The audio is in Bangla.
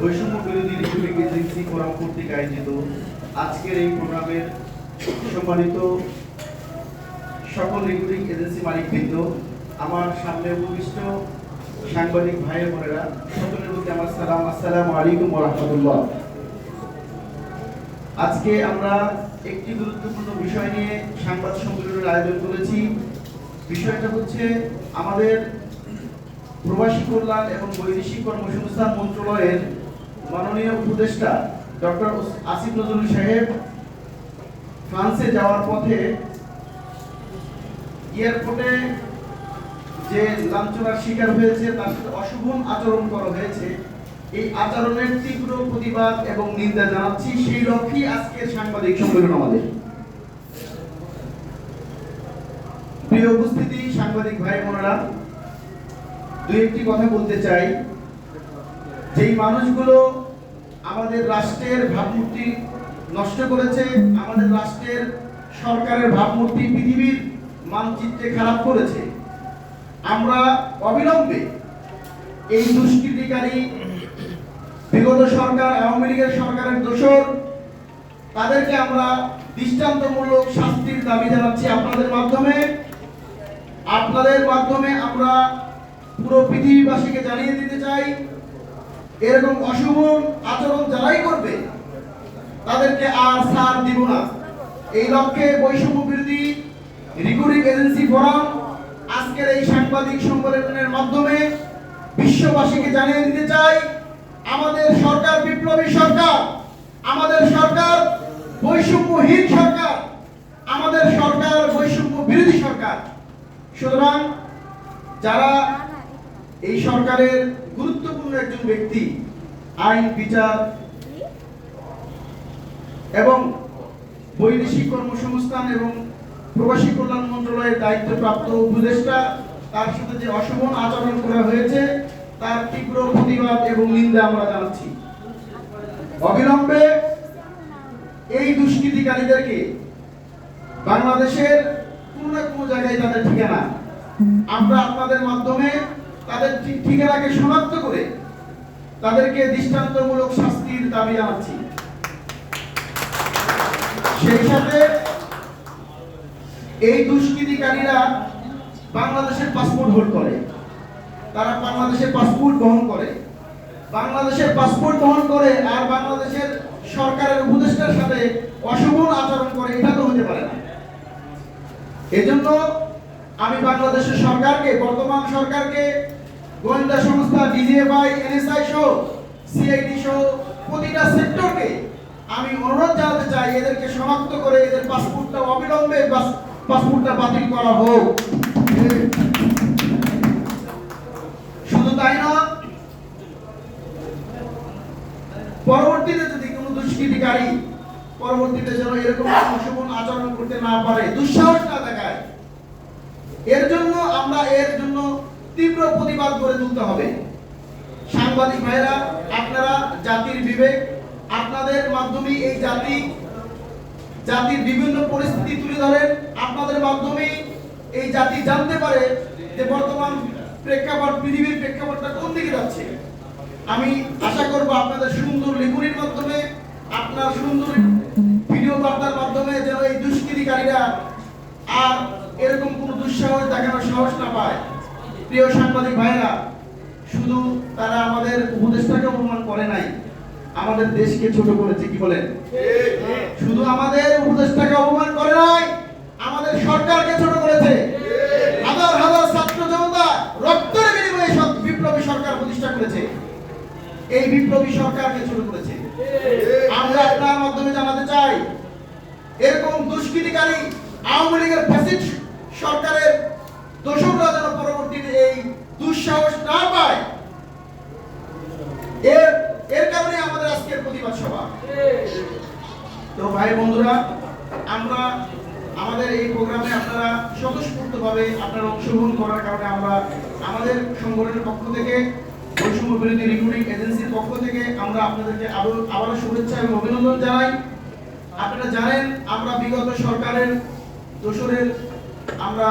বৈষম্য বিরোধী রিপাবলিক এজেন্সি ফোরাম কর্তৃক আয়োজিত আজকের এই প্রোগ্রামের সম্মানিত সকল রিক্রুটিং এজেন্সি মালিকবৃন্দ, আমার সামনে উপবিষ্ট সাংবাদিক ভাই বোনেরা, সকলের প্রতি আমার সালাম। আসসালামু আলাইকুম রাহমাতুল্লাহ। আজকে আমরা একটি গুরুত্বপূর্ণ বিষয় নিয়ে সংবাদ সম্মেলনের আয়োজন করেছি। বিষয়টা হচ্ছে আমাদের প্রবাসী কল্যাণ এবং বৈদেশিক কর্মসংস্থান মন্ত্রণালয়ের মাননীয় উপদেষ্টা ডক্টর আসিফ নজরুল সাহেব ফ্রান্সে যাওয়ার পথে এয়ারপোর্টে যে লাঞ্ছনার শিকার হয়েছে, তার সাথে অশোভন আচরণ করা হয়েছে। এই আচরণের তীব্র প্রতিবাদ এবং নিন্দা জানাচ্ছি। সেই লক্ষ্যেই আজকের সাংবাদিক সম্মেলন আমাদের। প্রিয় উপস্থিতি, সাংবাদিক ভাই বোনেরা দুই একটি কথা বলতে চাই। যেই মানুষগুলো আমাদের রাষ্ট্রের ভাবমূর্তি নষ্ট করেছে, আমাদের রাষ্ট্রের সরকারের ভাবমূর্তি, পৃথিবীর মানচিত্রে খারাপ করেছে, আমরা অবিলম্বে এই দুষ্কৃতিকারী বিগত সরকার, আওয়ামী লীগের সরকারের দোষর, তাদেরকে আমরা দৃষ্টান্তমূলক শাস্তির দাবি জানাচ্ছি আপনাদের মাধ্যমে। আপনাদের মাধ্যমে আমরা পুরো পৃথিবীবাসীকে জানিয়ে দিতে চাই, এরকম অশুভ আচরণ যারাই করবে, তাদেরকে আর সার দিব না। এই লক্ষ্যে বৈষম্য বিরোধী রিক্রুটিং এজেন্সি ফোরাম আজকের এই সাংবাদিক সম্মেলনের মাধ্যমে বিশ্ববাসীকে জানিয়ে দিতে চাই, আমাদের সরকার বিপ্লবী সরকার, আমাদের সরকার বৈষম্যহীন সরকার, আমাদের সরকার বৈষম্য বিরোধী সরকার। সুতরাং যারা এই সরকারের গুরুত্বপূর্ণ একজন ব্যক্তি, আইন, বিচার এবং বৈদেশিক কর্মসংস্থান এবং প্রবাসী কল্যাণ মন্ত্রণালয়ের দায়িত্বপ্রাপ্ত উপদেষ্টা, তার সাথে যে অশোভন আচরণ করা হয়েছে, তার তীব্র প্রতিবাদ এবং নিন্দা আমরা জানাচ্ছি। অবিলম্বে এই দুষ্কৃতিকারীদেরকে বাংলাদেশের কোনো না কোনো জায়গায় তাদের ঠিকানা। আমরা আপনাদের মাধ্যমে তাদের ঠিকানাকে শনাক্ত করে তাদেরকে দৃষ্টান্তমূলক শাস্তির দাবি জানাচ্ছি। সেই সাথে এই দুষ্কৃতিকারীরা বাংলাদেশের পাসপোর্ট হোল্ড করে। তারা বাংলাদেশের পাসপোর্ট বহন করে। বাংলাদেশের পাসপোর্ট বহন করে আর বাংলাদেশের সরকারের উপদেষ্টার সাথে অশোভন আচরণ করে, এটা তো হতে পারে না। এজন্য আমি বাংলাদেশের সরকারকে, বর্তমান সরকারকে, গোয়েন্দা সংস্থা ডিজিএফআই, এনএসআই সহ, সিআইডি সহ প্রতিটা সেক্টরকে আমি অনুরোধ জানাতে চাই, এদেরকে শনাক্ত করে এদের পাসপোর্টটা অবিলম্বে পাসপোর্টটা বাতিল করা হোক। শুধু তাই না, পরবর্তীতে যদি কোনো দুষ্কৃতিকারী, পরবর্তীতে যেন এরকম অশোভন আচরণ করতে না পারে, দুঃসাহস না দেখায়। এর জন্য আমরা এর জন্য তীব্র প্রতিবাদ করে তুলতে হবে। সাংবাদিক ভাইরা আপনারা, জাতির বিবেক, আপনাদের মাধ্যমে এই জাতি, জাতির বিভিন্ন পরিস্থিতি তুলে ধরেন। আপনাদের মাধ্যমে এই জাতি জানতে পারে যে বর্তমান প্রেক্ষাপট, পৃথিবীর প্রেক্ষাপটটা কোন দিকে যাচ্ছে। আমি আশা করব আপনাদের সুন্দর লেখনির মাধ্যমে, আপনার সুন্দর ভিডিও বার্তার মাধ্যমে যেন এই দুষ্কৃতিকারীরা আর এরকম কোনো দুঃসাহস দেখানোর সাহস না পায়। প্রিয় সাংবাদিক ভাইরা, শুধু তারা আমাদের উপদেশটাকে অপমান করে নাই, আমাদের দেশকে ছোট করেছে, কি বলেন? শুধু আমাদের উপদেশটাকে অপমান করে নাই, আমাদের সরকারকে ছোট করেছে। হাজার হাজার ছাত্র জনতা রক্তের বিনিময়ে সব বিপ্লবী সরকার প্রতিষ্ঠা করেছে। এই বিপ্লবী সরকারকে ছোট করেছে। আমরা আপনার মাধ্যমে জানাতে চাই, এরকম দুষ্কৃতিকারী আওয়ামী লীগের ফ্যাসিস্ট সরকারের দোষররা যেন পরবর্তীতে এই দুঃসাহস না পায়, এর এর কারণে আমাদের আজকের প্রতিবাদ সভা। তো ভাই বন্ধুরা, আমরা আমাদের এই প্রোগ্রামে আপনারা স্বতঃস্ফূর্তভাবে আপনারা অংশগ্রহণ করার কারণে আমরা আমাদের সংগঠনের পক্ষ থেকে, বৈষম্য বিরোধী রিক্রুটিং এজেন্সির পক্ষ থেকে আমরা আপনাদেরকে আবার আবারও শুভেচ্ছা এবং অভিনন্দন জানাই। আপনারা জানেন, আমরা বিগত সরকারের দোসরের আমরা